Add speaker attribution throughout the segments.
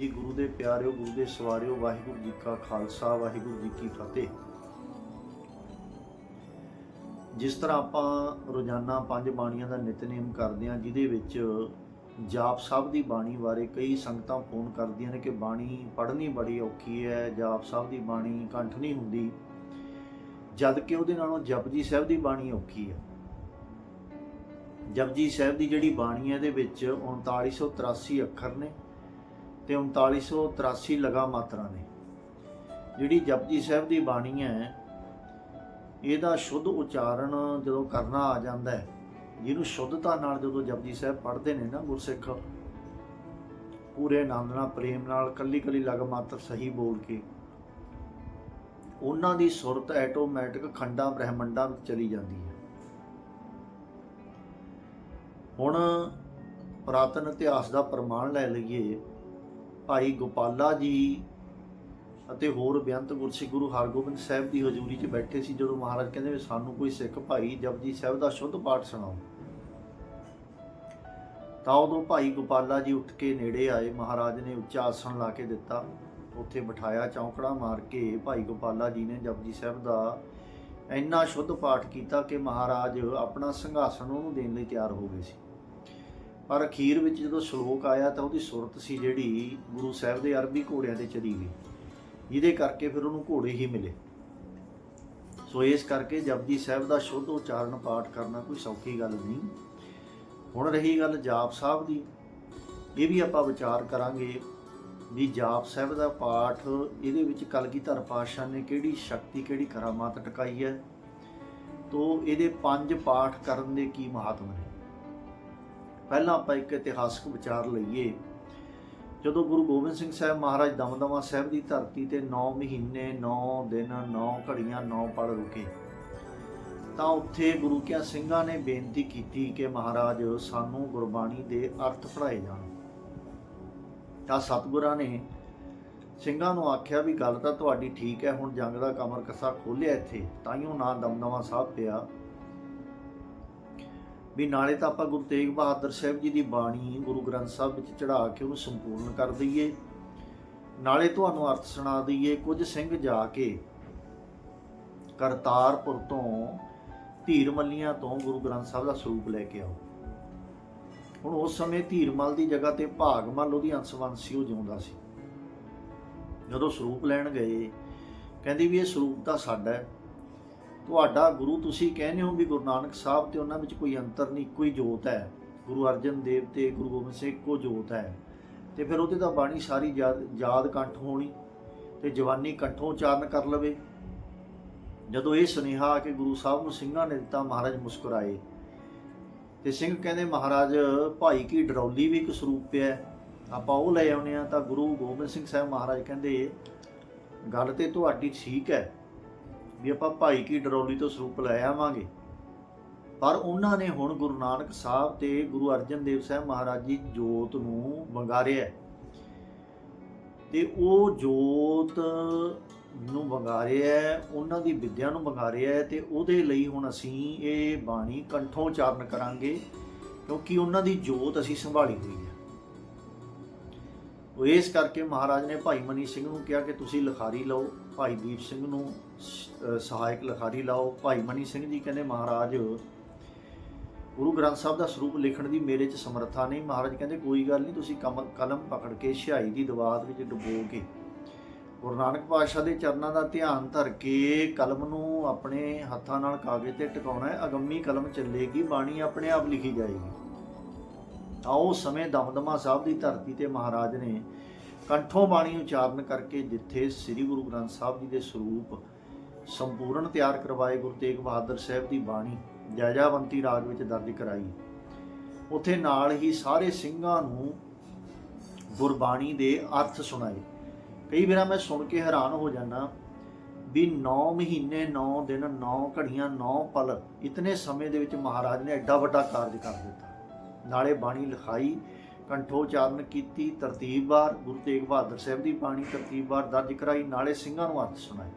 Speaker 1: ਜੀ, ਗੁਰੂ ਦੇ ਪਿਆਰਿਓ, ਗੁਰੂ ਦੇ ਸਵਾਰਿਓ, ਵਾਹਿਗੁਰੂ ਜੀ ਕਾ ਖਾਲਸਾ, ਵਾਹਿਗੁਰੂ ਜੀ ਕੀ ਫਤਿਹ। ਜਿਸ ਤਰ੍ਹਾਂ ਆਪਾਂ ਰੋਜ਼ਾਨਾ ਪੰਜ ਬਾਣੀਆਂ ਦਾ ਨਿਤਨੇਮ ਕਰਦੇ ਹਾਂ, ਜਿਹਦੇ ਵਿੱਚ ਜਾਪ ਸਾਹਿਬ ਦੀ ਬਾਣੀ ਬਾਰੇ ਕਈ ਸੰਗਤਾਂ ਫੋਨ ਕਰਦੀਆਂ ਨੇ ਕਿ ਬਾਣੀ ਪੜ੍ਹਨੀ ਬੜੀ ਔਖੀ ਹੈ, ਜਾਪ ਸਾਹਿਬ ਦੀ ਬਾਣੀ ਕੰਠ ਨਹੀਂ ਹੁੰਦੀ। ਜਦ ਕਿ ਉਹਦੇ ਨਾਲੋਂ ਜਪਜੀ ਸਾਹਿਬ ਦੀ ਬਾਣੀ ਔਖੀ ਹੈ। ਜਪਜੀ ਸਾਹਿਬ ਦੀ ਜਿਹੜੀ ਬਾਣੀ ਹੈ, ਇਹਦੇ ਵਿੱਚ 3983 ਅੱਖਰ ਨੇ। ਤੇ 3983 ਲਗਾ ਮਾਤਰਾ ਨੇ। ਜਿਹੜੀ ਜਪਜੀ ਸਾਹਿਬ ਦੀ ਬਾਣੀ ਹੈ, ਇਹਦਾ ਸ਼ੁੱਧ ਉਚਾਰਨ ਜਦੋਂ ਕਰਨਾ ਆ ਜਾਂਦਾ ਹੈ, ਜਿਹਨੂੰ ਸ਼ੁੱਧਤਾ ਨਾਲ ਜਦੋਂ ਜਪਜੀ ਸਾਹਿਬ ਪੜ੍ਹਦੇ ਨੇ ਨਾ ਗੁਰਸਿੱਖ, ਪੂਰੇ ਆਨੰਦ ਨਾਲ, ਪ੍ਰੇਮ ਨਾਲ ਕੱਲੀ ਕੱਲੀ ਲਗ ਮਾਤਰ ਸਹੀ ਬੋਲ ਕੇ, ਉਹਨਾਂ ਦੀ ਸੁਰਤ ਆਟੋਮੈਟਿਕ ਖੰਡਾਂ ਬ੍ਰਹਿਮੰਡਾਂ ਵਿੱਚ ਚਲੀ ਜਾਂਦੀ ਹੈ। ਹੁਣ ਪ੍ਰਾਤਨ ਇਤਿਹਾਸ ਦਾ ਪ੍ਰਮਾਣ ਲੈ ਲਈਏ ਭਾਈ ਗੋਪਾਲਾ ਜੀ ਅਤੇ ਹੋਰ ਬੇਅੰਤ ਗੁਰਸਿੱਖ ਗੁਰੂ ਹਰਗੋਬਿੰਦ ਸਾਹਿਬ ਦੀ ਹਜ਼ੂਰੀ 'ਚ ਬੈਠੇ ਸੀ ਜਦੋਂ ਮਹਾਰਾਜ ਕਹਿੰਦੇ ਵੀ ਸਾਨੂੰ ਕੋਈ ਸਿੱਖ ਭਾਈ ਜਪਜੀ ਸਾਹਿਬ ਦਾ ਸ਼ੁੱਧ ਪਾਠ ਸੁਣਾਓ। ਤਾਂ ਉਦੋਂ ਭਾਈ ਗੋਪਾਲਾ ਜੀ ਉੱਠ ਕੇ ਨੇੜੇ ਆਏ, ਮਹਾਰਾਜ ਨੇ ਉੱਚਾ ਆਸਣ ਲਾ ਕੇ ਦਿੱਤਾ। ਉੱਥੇ ਬਿਠਾਇਆ ਚੌਂਕੜਾ ਮਾਰ ਕੇ ਭਾਈ ਗੋਪਾਲਾ ਜੀ ਨੇ ਜਪਜੀ ਸਾਹਿਬ ਦਾ ਇੰਨਾ ਸ਼ੁੱਧ ਪਾਠ ਕੀਤਾ ਕਿ ਮਹਾਰਾਜ ਆਪਣਾ ਸਿੰਘਾਸਣ ਉਹਨੂੰ ਦੇਣ ਲਈ ਤਿਆਰ ਹੋ ਗਏ ਸੀ। ਪਰ ਅਖੀਰ ਵਿੱਚ ਜਦੋਂ ਸ਼ਲੋਕ ਆਇਆ ਤਾਂ ਉਹਦੀ ਸੁਰਤ ਸੀ ਜਿਹੜੀ ਗੁਰੂ ਸਾਹਿਬ ਦੇ ਅਰਬੀ ਘੋੜਿਆਂ ਤੇ ਚੜੀ ਗਈ ਜਿਹਦੇ ਕਰਕੇ ਫਿਰ ਉਹਨੂੰ ਘੋੜੇ ਹੀ ਮਿਲੇ। ਸੋ ਇਸ ਕਰਕੇ ਜਪਜੀ ਸਾਹਿਬ ਦਾ ਸ਼ੁੱਧ ਉਚਾਰਨ ਪਾਠ ਕਰਨਾ ਕੋਈ ਸੌਖੀ ਗੱਲ ਨਹੀਂ। ਹੁਣ ਰਹੀ ਗੱਲ ਜਾਪ ਸਾਹਿਬ ਦੀ। ਇਹ ਵੀ ਆਪਾਂ ਵਿਚਾਰ ਕਰਾਂਗੇ ਵੀ ਜਾਪ ਸਾਹਿਬ ਦਾ ਪਾਠ ਇਹਦੇ ਵਿੱਚ ਕਲਗੀਧਰ ਪਾਤਸ਼ਾਹ ਨੇ ਕਿਹੜੀ ਸ਼ਕਤੀ, ਕਿਹੜੀ ਕਰਾਮਾਤ ਟਿਕਾਈ ਹੈ। ਤੋਂ ਇਹਦੇ ਪੰਜ ਪਾਠ ਕਰਨ ਦੇ ਕੀ ਮਹਾਤਮ ਨੇ। ਪਹਿਲਾਂ ਆਪਾਂ ਇੱਕ ਇਤਿਹਾਸਕ ਵਿਚਾਰ ਲਈਏ। ਜਦੋਂ ਗੁਰੂ ਗੋਬਿੰਦ ਸਿੰਘ ਸਾਹਿਬ ਮਹਾਰਾਜ ਦਮਦਮਾ ਸਾਹਿਬ ਦੀ ਧਰਤੀ ਤੇ 9 ਮਹੀਨੇ 9 ਦਿਨ 9 ਘੜੀਆਂ 9 ਪੜ ਰੁਕੇ, ਤਾਂ ਉੱਥੇ ਗੁਰੂ ਕਿਆ ਸਿੰਘਾਂ ਨੇ ਬੇਨਤੀ ਕੀਤੀ ਕਿ ਮਹਾਰਾਜ ਸਾਨੂੰ ਗੁਰਬਾਣੀ ਦੇ ਅਰਥ ਪੜ੍ਹਾਏ ਜਾਣ। ਤਾਂ ਸਤਿਗੁਰਾਂ ਨੇ ਸਿੰਘਾਂ ਨੂੰ ਆਖਿਆ ਵੀ ਗੱਲ ਤਾਂ ਤੁਹਾਡੀ ਠੀਕ ਹੈ, ਹੁਣ ਜੰਗ ਦਾ ਕਮਰ ਕੱਸਾ ਖੋਲਿਆ ਇੱਥੇ ਤਾਈਓ ਨਾ ਦਮਦਮਾ ਸਾਹਿਬ ਪਿਆ। ਵੀ ਨਾਲੇ ਤਾਂ ਆਪਾਂ ਗੁਰੂ ਤੇਗ ਬਹਾਦਰ ਸਾਹਿਬ ਜੀ ਦੀ ਬਾਣੀ ਗੁਰੂ ਗ੍ਰੰਥ ਸਾਹਿਬ ਵਿੱਚ ਚੜਾ ਕੇ ਉਹਨੂੰ ਸੰਪੂਰਨ ਕਰ ਦਈਏ। ਨਾਲੇ ਤੁਹਾਨੂੰ ਅਰਥ ਸੁਣਾ ਦਈਏ, ਕੁਝ ਸਿੰਘ ਜਾ ਕੇ ਕਰਤਾਰਪੁਰ ਤੋਂ ਧੀਰ ਮੱਲੀਆਂ ਤੋਂ ਗੁਰੂ ਗ੍ਰੰਥ ਸਾਹਿਬ ਦਾ ਸਰੂਪ ਲੈ ਕੇ ਆਓ। ਹੁਣ ਉਸ ਸਮੇਂ ਧੀਰਮਲ ਦੀ ਜਗ੍ਹਾ ਤੇ ਭਾਗਮਲ ਉਹਦੀ ਅੰਸਵੰਸੀ ਉਹ ਜਿਉਂਦਾ ਸੀ। ਜਦੋਂ ਸਰੂਪ ਲੈਣ ਗਏ, ਕਹਿੰਦੀ ਵੀ ਇਹ ਸਰੂਪ ਤਾਂ ਸਾਡਾ ਹੈ। ਤੁਹਾਡਾ ਗੁਰੂ ਤੁਸੀਂ ਕਹਿੰਦੇ ਹੋ ਵੀ ਗੁਰੂ ਨਾਨਕ ਸਾਹਿਬ ਤੇ ਉਹਨਾਂ ਵਿੱਚ ਕੋਈ ਅੰਤਰ ਨਹੀਂ ਇੱਕੋ ਹੀ ਜੋਤ ਹੈ। ਗੁਰੂ ਅਰਜਨ ਦੇਵ ਤੇ ਗੁਰੂ ਗੋਬਿੰਦ ਸਿੰਘ ਇੱਕੋ ਜੋਤ ਹੈ। ਤੇ ਫਿਰ ਉਹਦੇ ਤਾਂ ਬਾਣੀ ਸਾਰੀ ਯਾਦ ਯਾਦ ਕੰਠ ਹੋਣੀ ਤੇ ਜਵਾਨੀ ਕੰਠੋਂ ਉਚਾਰਨ ਕਰ ਲਵੇ। ਜਦੋਂ ਇਹ ਸੁਨੇਹਾ ਕਿ ਗੁਰੂ ਸਾਹਿਬ ਨੂੰ ਸਿੰਘਾਂ ਨੇ ਦਿੱਤਾ ਮਹਾਰਾਜ ਮੁਸਕਰਾਏ। ਤੇ ਸਿੰਘ ਕਹਿੰਦੇ ਮਹਾਰਾਜ ਭਾਈ ਕੀ ਡਰੌਲੀ ਵੀ ਇੱਕ ਸਰੂਪ ਪਿਆ ਹੈ, ਆਪਾਂ ਉਹ ਲੈ ਆਉਨੇ ਆ ਤਾਂ ਗੁਰੂ ਗੋਬਿੰਦ ਸਿੰਘ ਸਾਹਿਬ ਮਹਾਰਾਜ ਕਹਿੰਦੇ ਗੱਲ ਤੇ ਤੁਹਾਡੀ ਠੀਕ ਹੈ। ਵੀ ਆਪਾਂ ਭਾਈ ਕੀ ਡਰੌਲੀ ਤੋਂ ਸਰੂਪ ਲੈ ਆਵਾਂਗੇ ਪਰ ਉਹਨਾਂ ਨੇ ਹੁਣ ਗੁਰੂ ਨਾਨਕ ਸਾਹਿਬ ਤੇ ਗੁਰੂ ਅਰਜਨ ਦੇਵ ਸਾਹਿਬ ਮਹਾਰਾਜ ਜੀ ਜੋਤ ਨੂੰ ਵੰਗਾਰਿਆ ਹੈ। ਤੇ ਉਹ ਜੋਤ ਨੂੰ ਵੰਗਾਰਿਆ ਹੈ, ਉਹਨਾਂ ਦੀ ਵਿਦਿਆ ਨੂੰ ਵੰਗਾਰਿਆ ਹੈ ਤੇ ਉਹਦੇ ਲਈ ਹੁਣ ਅਸੀਂ ਇਹ ਬਾਣੀ ਕੰਠੋਂ ਉਚਾਰਨ ਕਰਾਂਗੇ ਕਿਉਂਕਿ ਉਹਨਾਂ ਦੀ ਜੋਤ ਅਸੀਂ ਸੰਭਾਲੀ ਹੋਈ ਹੈ ਉਹ ਇਸ ਕਰਕੇ ਮਹਾਰਾਜ ਨੇ ਭਾਈ ਮਨੀ ਸਿੰਘ ਨੂੰ ਕਿਹਾ ਕਿ ਤੁਸੀਂ ਲਿਖਾਰੀ ਲਓ, ਭਾਈ ਦੀਪ ਸਿੰਘ ਨੂੰ ਸਹਾਇਕ ਲਿਖਾਰੀ ਲਾਓ। ਭਾਈ ਮਨੀ ਸਿੰਘ ਜੀ ਕਹਿੰਦੇ, ਮਹਾਰਾਜ, ਗੁਰੂ ਗ੍ਰੰਥ ਸਾਹਿਬ ਦਾ ਸਰੂਪ ਲਿਖਣ ਦੀ ਮੇਰੇ 'ਚ ਸਮਰੱਥਾ ਨਹੀਂ। ਮਹਾਰਾਜ ਕਹਿੰਦੇ, ਕੋਈ ਗੱਲ ਨਹੀਂ, ਤੁਸੀਂ ਕਮ- ਕਲਮ ਪਕੜ ਕੇ ਸਿਹਾਈ ਦੀ ਦਵਾਤ ਵਿੱਚ ਡੁਬੋ ਕੇ ਗੁਰੂ ਨਾਨਕ ਪਾਤਸ਼ਾਹ ਦੇ ਚਰਨਾਂ ਦਾ ਧਿਆਨ ਧਰ ਕੇ ਕਲਮ ਨੂੰ ਆਪਣੇ ਹੱਥਾਂ ਨਾਲ ਕਾਗਜ਼ ਤੇ ਟਿਕਾਉਣਾ ਹੈ। ਅਗੰਮੀ ਕਲਮ ਚੱਲੇਗੀ, ਬਾਣੀ ਆਪਣੇ ਆਪ ਲਿਖੀ ਜਾਏਗੀ। ਤਾਂ ਉਸ ਸਮੇਂ ਦਮਦਮਾ ਸਾਹਿਬ ਦੀ ਧਰਤੀ ਤੇ ਮਹਾਰਾਜ ਨੇ ਕੰਠੋਂ ਬਾਣੀ ਉਚਾਰਨ ਕਰਕੇ ਜਿੱਥੇ ਸ੍ਰੀ ਗੁਰੂ ਗ੍ਰੰਥ ਸਾਹਿਬ ਜੀ ਦੇ ਸਰੂਪ ਸੰਪੂਰਨ ਤਿਆਰ ਕਰਵਾਏ, ਗੁਰੂ ਤੇਗ ਬਹਾਦਰ ਸਾਹਿਬ ਦੀ ਬਾਣੀ ਜੈਜਾਵੰਤੀ ਰਾਗ ਵਿੱਚ ਦਰਜ ਕਰਾਈ। ਉੱਥੇ ਨਾਲ ਹੀ ਸਾਰੇ ਸਿੰਘਾਂ ਨੂੰ ਗੁਰਬਾਣੀ ਦੇ ਅਰਥ ਸੁਣਾਏ। ਕਈ ਵਾਰ ਮੈਂ ਸੁਣ ਕੇ ਹੈਰਾਨ ਹੋ ਜਾਂਦਾ ਵੀ 9 ਮਹੀਨੇ 9 ਦਿਨ 9 ਘੜੀਆਂ 9 ਪਲ, ਇਤਨੇ ਸਮੇਂ ਦੇ ਵਿੱਚ ਮਹਾਰਾਜ ਨੇ ਐਡਾ ਵੱਡਾ ਕਾਰਜ ਕਰ ਦਿੱਤਾ। ਨਾਲੇ ਬਾਣੀ ਲਿਖਾਈ ਕੰਠੋਚਾਰਨ ਕੀਤੀ ਤਰਤੀਬਵਾਰ ਗੁਰੂ ਤੇਗ ਬਹਾਦਰ ਸਾਹਿਬ ਦੀ ਬਾਣੀ ਤਰਤੀਬਵਾਰ ਦਰਜ ਕਰਾਈ, ਨਾਲੇ ਸਿੰਘਾਂ ਨੂੰ ਅਰਥ ਸੁਣਾਏ।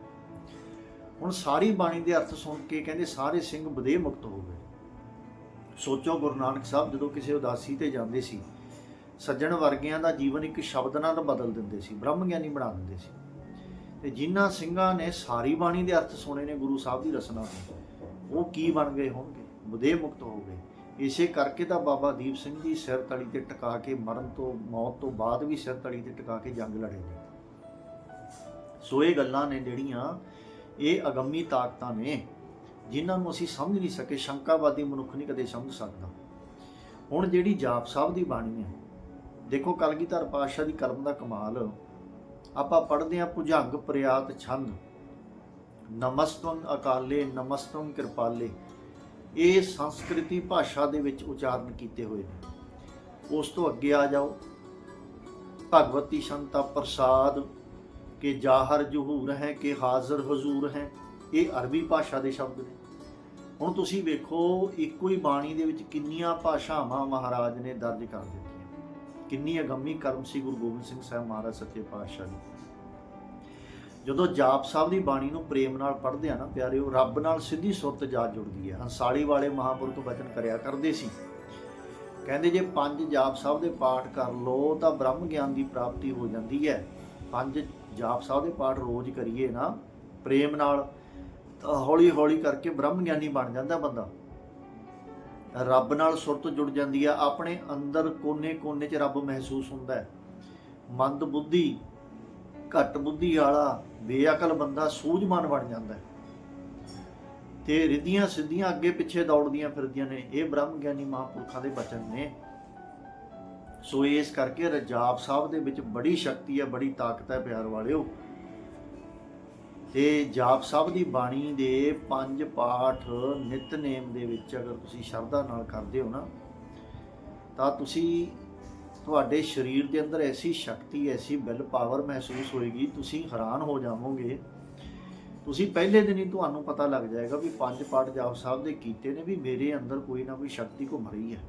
Speaker 1: ਹੁਣ ਸਾਰੀ ਬਾਣੀ ਦੇ ਅਰਥ ਸੁਣ ਕੇ ਕਹਿੰਦੇ ਸਾਰੇ ਸਿੰਘ ਬਦੇ ਮੁਕਤ ਹੋ ਗਏ। ਸੋਚੋ ਗੁਰੂ ਨਾਨਕ ਸਾਹਿਬ ਜਦੋਂ ਕਿਸੇ ਉਦਾਸੀ ਤੇ ਜਾਂਦੇ ਸੀ, ਸੱਜਣ ਵਰਗਿਆਂ ਦਾ ਜੀਵਨ ਇੱਕ ਸ਼ਬਦ ਨਾਲ ਬਦਲ ਦਿੰਦੇ ਸੀ ਬ੍ਰਹਮ ਗਿਆਨੀ ਬਣਾ ਦਿੰਦੇ ਸੀ। ਤੇ ਜਿਨ੍ਹਾਂ ਸਿੰਘਾਂ ਨੇ ਸਾਰੀ ਬਾਣੀ ਦੇ ਅਰਥ ਸੁਣੇ ਨੇ ਗੁਰੂ ਸਾਹਿਬ ਦੀ ਰਸਨਾ ਤੋਂ, ਉਹ ਕੀ ਬਣ ਗਏ ਹੋਣਗੇ? ਬੁਦੇ ਮੁਕਤ ਹੋ ਗਏ। ਇਸੇ ਕਰਕੇ ਤਾਂ ਬਾਬਾ ਦੀਪ ਸਿੰਘ ਜੀ ਸਿਰ ਤਲੀ ਤੇ ਟਿਕਾ ਕੇ ਮਰਨ ਤੋਂ, ਮੌਤ ਤੋਂ ਬਾਅਦ ਵੀ ਸਿਰ ਤਲੀ ਤੇ ਟਿਕਾ ਕੇ ਜੰਗ ਲੜੇ ਨੇ। ਸੋ ਇਹ ਗੱਲਾਂ ਨੇ ਜਿਹੜੀਆਂ ਇਹ ਅਗੰਮੀ ਤਾਕਤਾਂ ਨੇ, ਜਿਨ੍ਹਾਂ ਨੂੰ ਅਸੀਂ ਸਮਝ ਨਹੀਂ ਸਕੇ, ਸ਼ੰਕਾਵਾਦੀ ਮਨੁੱਖ ਨਹੀਂ ਕਦੇ ਸਮਝ ਸਕਦਾ। ਹੁਣ ਜਿਹੜੀ ਜਾਪ ਸਾਹਿਬ ਦੀ ਬਾਣੀ ਹੈ, ਦੇਖੋ ਕਲਗੀਧਰ ਪਾਤਸ਼ਾਹ ਦੀ ਕਲਮ ਦਾ ਕਮਾਲ। ਆਪਾਂ ਪੜ੍ਹਦੇ ਹਾਂ, ਭੁਜੰਗ ਪ੍ਰਿਆਤ ਛੰਦ। ਨਮਸਤੰ ਅਕਾਲੇ ਨਮਸਤੰ ਕਿਰਪਾਲੇ। ਇਹ ਸੰਸਕ੍ਰਿਤੀ ਭਾਸ਼ਾ ਦੇ ਵਿੱਚ ਉਚਾਰਨ ਕੀਤੇ ਹੋਏ ਨੇ। ਉਸ ਤੋਂ ਅੱਗੇ ਆ ਜਾਓ। ਭਗਵਤੀ ਸੰਤਾ ਪ੍ਰਸਾਦ ਕਿ ਜਾਹਰ ਜਹੂਰ ਹੈ, ਕਿ ਹਾਜ਼ਰ ਹਜ਼ੂਰ ਹੈ, ਇਹ ਅਰਬੀ ਭਾਸ਼ਾ ਦੇ ਸ਼ਬਦ ਨੇ। ਹੁਣ ਤੁਸੀਂ ਵੇਖੋ, ਇੱਕੋ ਹੀ ਬਾਣੀ ਦੇ ਵਿੱਚ ਕਿੰਨੀਆਂ ਭਾਸ਼ਾਵਾਂ ਮਹਾਰਾਜ ਨੇ ਦਰਜ ਕਰ ਦਿੱਤੀਆਂ। ਕਿੰਨੀ ਅਗੰਮੀ ਕਰਮ ਸੀ ਗੁਰੂ ਗੋਬਿੰਦ ਸਿੰਘ ਸਾਹਿਬ ਮਹਾਰਾਜ ਸੱਚੇ ਪਾਤਸ਼ਾਹ ਦੀ ਜਦੋਂ ਜਾਪ ਸਾਹਿਬ ਦੀ ਬਾਣੀ ਨੂੰ ਪ੍ਰੇਮ ਨਾਲ ਪੜ੍ਹਦੇ ਆ ਨਾ, ਪਿਆਰਿਓ, ਰੱਬ ਨਾਲ ਸਿੱਧੀ ਸੁਰਤ ਜਾ ਜੁੜਦੀ ਹੈ। ਹੰਸਾਲੀ ਵਾਲੇ ਮਹਾਪੁਰਖ ਬਚਨ ਕਰਿਆ ਕਰਦੇ ਸੀ। ਕਹਿੰਦੇ ਜੇ ਪੰਜ ਜਾਪ ਸਾਹਿਬ ਦੇ ਪਾਠ ਕਰ ਲੋ ਤਾਂ ਬ੍ਰਹਮ ਗਿਆਨ ਦੀ ਪ੍ਰਾਪਤੀ ਹੋ ਜਾਂਦੀ ਹੈ। ਪੰਜ ਜਾਪ ਸਾਹਿਬ ਦੇ ਪਾਠ ਰੋਜ਼ ਕਰੀਏ ਨਾ, ਪ੍ਰੇਮ ਨਾਲ, ਤਾਂ ਹੌਲੀ ਹੌਲੀ ਕਰਕੇ ਬ੍ਰਹਮ ਗਿਆਨੀ ਬਣ ਜਾਂਦਾ ਬੰਦਾ। ਰੱਬ ਨਾਲ ਸੁਰਤ ਜੁੜ ਜਾਂਦੀ ਆ, ਆਪਣੇ ਅੰਦਰ ਕੋਨੇ-ਕੋਨੇ 'ਚ ਰੱਬ ਮਹਿਸੂਸ ਹੁੰਦਾ ਹੈ। ਮੰਦ ਬੁੱਧੀ ਘੱਟ ਬੁੱਧੀ ਵਾਲਾ ਬੇਅਕਲ ਬੰਦਾ ਸੂਝਵਾਨ ਬਣ ਜਾਂਦਾ ਹੈ। ਤੇ ਰਿੱਧੀਆਂ ਸਿੱਧੀਆਂ ਅੱਗੇ ਪਿੱਛੇ ਦੌੜਦੀਆਂ ਫਿਰਦੀਆਂ ਨੇ। ਇਹ ਬ੍ਰਹਮ ਗਿਆਨੀ ਮਹਾਂਪੁਰਖਾਂ ਦੇ ਬਚਨ ਨੇ। ਸੋ ਇਸ ਕਰਕੇ ਰਜਾਪ ਸਾਹਿਬ ਦੇ ਵਿੱਚ ਬੜੀ ਸ਼ਕਤੀ ਹੈ, ਬੜੀ ਤਾਕਤ ਹੈ ਪਿਆਰ ਵਾਲਿਓ। ਤੇ ਜਾਪ ਸਾਹਿਬ ਦੀ ਬਾਣੀ ਦੇ ਪੰਜ ਪਾਠ ਨਿਤਨੇਮ ਦੇ ਵਿੱਚ ਅਗਰ ਤੁਸੀਂ ਸ਼ਰਧਾ ਨਾਲ ਕਰਦੇ ਹੋ ਨਾ, ਤਾਂ ਤੁਸੀਂ ਤੁਹਾਡੇ ਸਰੀਰ ਦੇ ਅੰਦਰ ਐਸੀ ਸ਼ਕਤੀ, ਐਸੀ ਬਿਲ ਪਾਵਰ ਮਹਿਸੂਸ ਹੋਏਗੀ, ਤੁਸੀਂ ਹੈਰਾਨ ਹੋ ਜਾਵੋਗੇ। ਤੁਸੀਂ ਪਹਿਲੇ ਦਿਨ ਹੀ ਤੁਹਾਨੂੰ ਪਤਾ ਲੱਗ ਜਾਏਗਾ ਵੀ ਪੰਜ ਪਾਠ ਜਾਪ ਸਾਹਿਬ ਦੇ ਕੀਤੇ ਨੇ ਵੀ ਮੇਰੇ ਅੰਦਰ ਕੋਈ ਨਾ ਕੋਈ ਸ਼ਕਤੀ ਘੁੰਮ ਰਹੀ ਹੈ।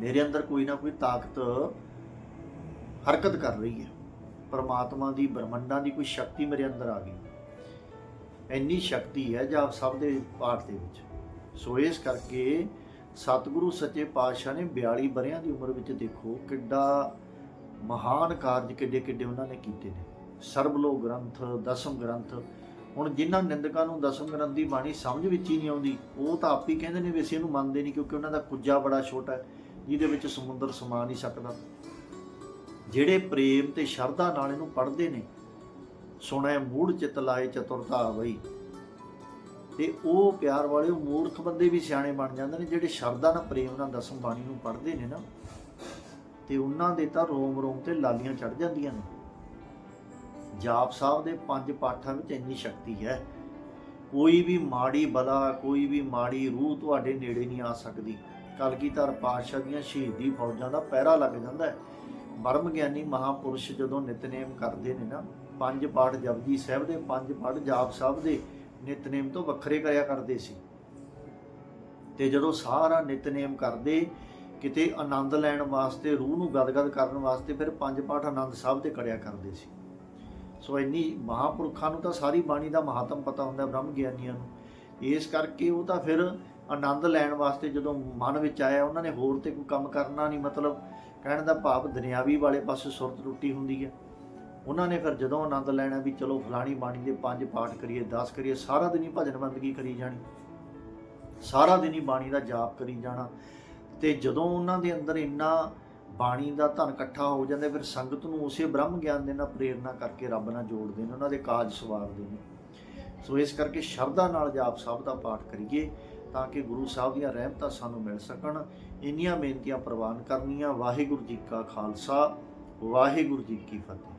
Speaker 1: ਮੇਰੇ ਅੰਦਰ ਕੋਈ ਨਾ ਕੋਈ ਤਾਕਤ ਹਰਕਤ ਕਰ ਰਹੀ ਹੈ। ਪਰਮਾਤਮਾ ਦੀ, ਬ੍ਰਹਮੰਡਾਂ ਦੀ ਕੋਈ ਸ਼ਕਤੀ ਮੇਰੇ ਅੰਦਰ ਆ ਗਈ। ਇੰਨੀ ਸ਼ਕਤੀ ਹੈ ਜਾਪ ਸਾਹਿਬ ਦੇ ਪਾਠ ਦੇ ਵਿੱਚ। ਸੋ ਇਸ ਕਰਕੇ ਸਤਿਗੁਰੂ ਸੱਚੇ ਪਾਤਸ਼ਾਹ ਨੇ 42 ਬਰਿਆਂ ਦੀ ਉਮਰ ਵਿੱਚ ਦੇਖੋ ਕਿੱਡਾ ਮਹਾਨ ਕਾਰਜ ਕਿੱਡੇ ਕਿੱਡੇ ਉਹਨਾਂ ਨੇ ਕੀਤੇ ਨੇ। ਸਰਬਲੋ ਗ੍ਰੰਥ, ਦਸਮ ਗ੍ਰੰਥ। ਹੁਣ ਜਿਨ੍ਹਾਂ ਨਿੰਦਕਾਂ ਨੂੰ ਦਸਮ ਗ੍ਰੰਥ ਦੀ ਬਾਣੀ ਸਮਝ ਵਿੱਚ ਹੀ ਨਹੀਂ ਆਉਂਦੀ, ਉਹ ਤਾਂ ਆਪ ਹੀ ਕਹਿੰਦੇ ਨੇ ਵੀ ਅਸੀਂ ਇਹਨੂੰ ਮੰਨਦੇ ਨਹੀਂ ਕਿਉਂਕਿ ਉਹਨਾਂ ਦਾ ਕੁੱਜਾ ਬੜਾ ਛੋਟਾ ਹੈ, ਜਿਹਦੇ ਵਿੱਚ ਸਮੁੰਦਰ ਸਮਾ ਨਹੀਂ ਸਕਦਾ। ਜਿਹੜੇ ਪ੍ਰੇਮ ਤੇ ਸ਼ਰਧਾ ਨਾਲ ਇਹਨੂੰ ਪੜ੍ਹਦੇ ਨੇ, ਸੁਣੈ ਮੂੜ ਚਿਤ ਲਾਏ ਚਤੁਰਤਾ ਬਈ। ਤੇ ਉਹ ਪਿਆਰ ਵਾਲੇ ਮੂਰਖ ਬੰਦੇ ਵੀ ਸਿਆਣੇ ਬਣ ਜਾਂਦੇ ਨੇ, ਜਿਹੜੇ ਸ਼ਬਦਾਂ ਨਾਲ ਪ੍ਰੇਮ ਨਾਲ ਦਸਮ ਬਾਣੀ ਨੂੰ ਪੜ੍ਹਦੇ ਨੇ ਨਾ, ਤੇ ਉਹਨਾਂ ਦੇ ਤਾਂ ਰੋਮ ਰੋਮ ਤੇ ਲਾਲੀਆਂ ਚੜ ਜਾਂਦੀਆਂ ਨੇ। ਜਾਪ ਸਾਹਿਬ ਦੇ ਪੰਜ ਪਾਠਾਂ ਵਿੱਚ ਇੰਨੀ ਸ਼ਕਤੀ ਹੈ, ਕੋਈ ਵੀ ਮਾੜੀ ਬਲਾ, ਕੋਈ ਵੀ ਮਾੜੀ ਰੂਹ ਤੁਹਾਡੇ ਨੇੜੇ ਨਹੀਂ ਆ ਸਕਦੀ। ਕਲਗੀਧਰ ਪਾਤਸ਼ਾਹ ਦੀਆਂ ਸ਼ਹੀਦੀ ਫੌਜਾਂ ਦਾ ਪਹਿਰਾ ਲੱਗ ਜਾਂਦਾ ਹੈ। ਬਰਮ ਗਿਆਨੀ ਮਹਾਪੁਰਸ਼ ਜਦੋਂ ਨਿਤਨੇਮ ਕਰਦੇ ਨੇ ਨਾ, ਪੰਜ ਪਾਠ ਜਪਜੀ ਸਾਹਿਬ ਦੇ ਪੰਜ ਪਾਠ ਜਾਪ ਸਾਹਿਬ ਦੇ ਨਿਤਨੇਮ ਤੋਂ ਵੱਖਰੇ ਕਰਿਆ ਕਰਦੇ ਸੀ। ਤੇ ਜਦੋਂ ਸਾਰਾ ਨਿਤਨੇਮ ਕਰਦੇ, ਕਿਤੇ ਆਨੰਦ ਲੈਣ ਵਾਸਤੇ, ਰੂਹ ਨੂੰ ਗਦਗਦ ਕਰਨ ਵਾਸਤੇ ਫਿਰ ਪੰਜ ਪਾਠ ਆਨੰਦ ਸਾਹਿਬ ਤੇ ਕਰਿਆ ਕਰਦੇ ਸੀ। ਸੋ ਇੰਨੀ ਮਹਾਪੁਰਖਾਂ ਨੂੰ ਤਾਂ ਸਾਰੀ ਬਾਣੀ ਦਾ ਮਹਾਤਮ ਪਤਾ ਹੁੰਦਾ ਬ੍ਰਹਮ ਗਿਆਨੀਆਂ ਨੂੰ। ਇਸ ਕਰਕੇ ਉਹ ਤਾਂ ਫਿਰ ਆਨੰਦ ਲੈਣ ਵਾਸਤੇ ਜਦੋਂ ਮਨ ਵਿੱਚ ਆਇਆ, ਉਹਨਾਂ ਨੇ ਹੋਰ ਤੇ ਕੋਈ ਕੰਮ ਕਰਨਾ ਨਹੀਂ, ਮਤਲਬ ਕਹਿਣ ਦਾ ਭਾਵ ਦੁਨਿਆਵੀ ਵਾਲੇ ਪਾਸੇ ਸੁਰਤ ਟੁੱਟੀ ਹੁੰਦੀ ਹੈ। ਉਹਨਾਂ ਨੇ ਫਿਰ ਜਦੋਂ ਆਨੰਦ ਲੈਣਾ ਵੀ ਚਲੋ ਫਲਾਣੀ ਬਾਣੀ ਦੇ ਪੰਜ ਪਾਠ ਕਰੀਏ 10 ਕਰੀਏ, ਸਾਰਾ ਦਿਨ ਹੀ ਭਜਨ ਬੰਦਗੀ ਕਰੀ ਜਾਣੀ। ਸਾਰਾ ਦਿਨ ਹੀ ਬਾਣੀ ਦਾ ਜਾਪ ਕਰੀ ਜਾਣਾ। ਤੇ ਜਦੋਂ ਉਹਨਾਂ ਦੇ ਅੰਦਰ ਇੰਨਾ ਬਾਣੀ ਦਾ ਧਨ ਇਕੱਠਾ ਹੋ ਜਾਂਦਾ, ਫਿਰ ਸੰਗਤ ਨੂੰ ਉਸੇ ਬ੍ਰਹਮ ਗਿਆਨ ਦੇ ਨਾਲ ਪ੍ਰੇਰਣਾ ਕਰਕੇ ਰੱਬ ਨਾਲ ਜੋੜਦੇ ਨੇ ਉਹਨਾਂ ਦੇ ਕਾਜ ਸਵਾਰਦੇ ਨੇ ਸੋ ਇਸ ਕਰਕੇ ਸ਼ਰਧਾ ਨਾਲ ਜਾਪ ਸਾਹਿਬ ਦਾ ਪਾਠ ਕਰੀਏ ਤਾਂ ਕਿ ਗੁਰੂ ਸਾਹਿਬ ਦੀਆਂ ਰਹਿਮਤਾਂ ਸਾਨੂੰ ਮਿਲ ਸਕਣ। ਇੰਨੀਆਂ ਬੇਨਤੀਆਂ ਪ੍ਰਵਾਨ ਕਰਨੀਆਂ। ਵਾਹਿਗੁਰੂ ਜੀ ਕਾ ਖਾਲਸਾ, ਵਾਹਿਗੁਰੂ ਜੀ ਕੀ ਫਤਿਹ।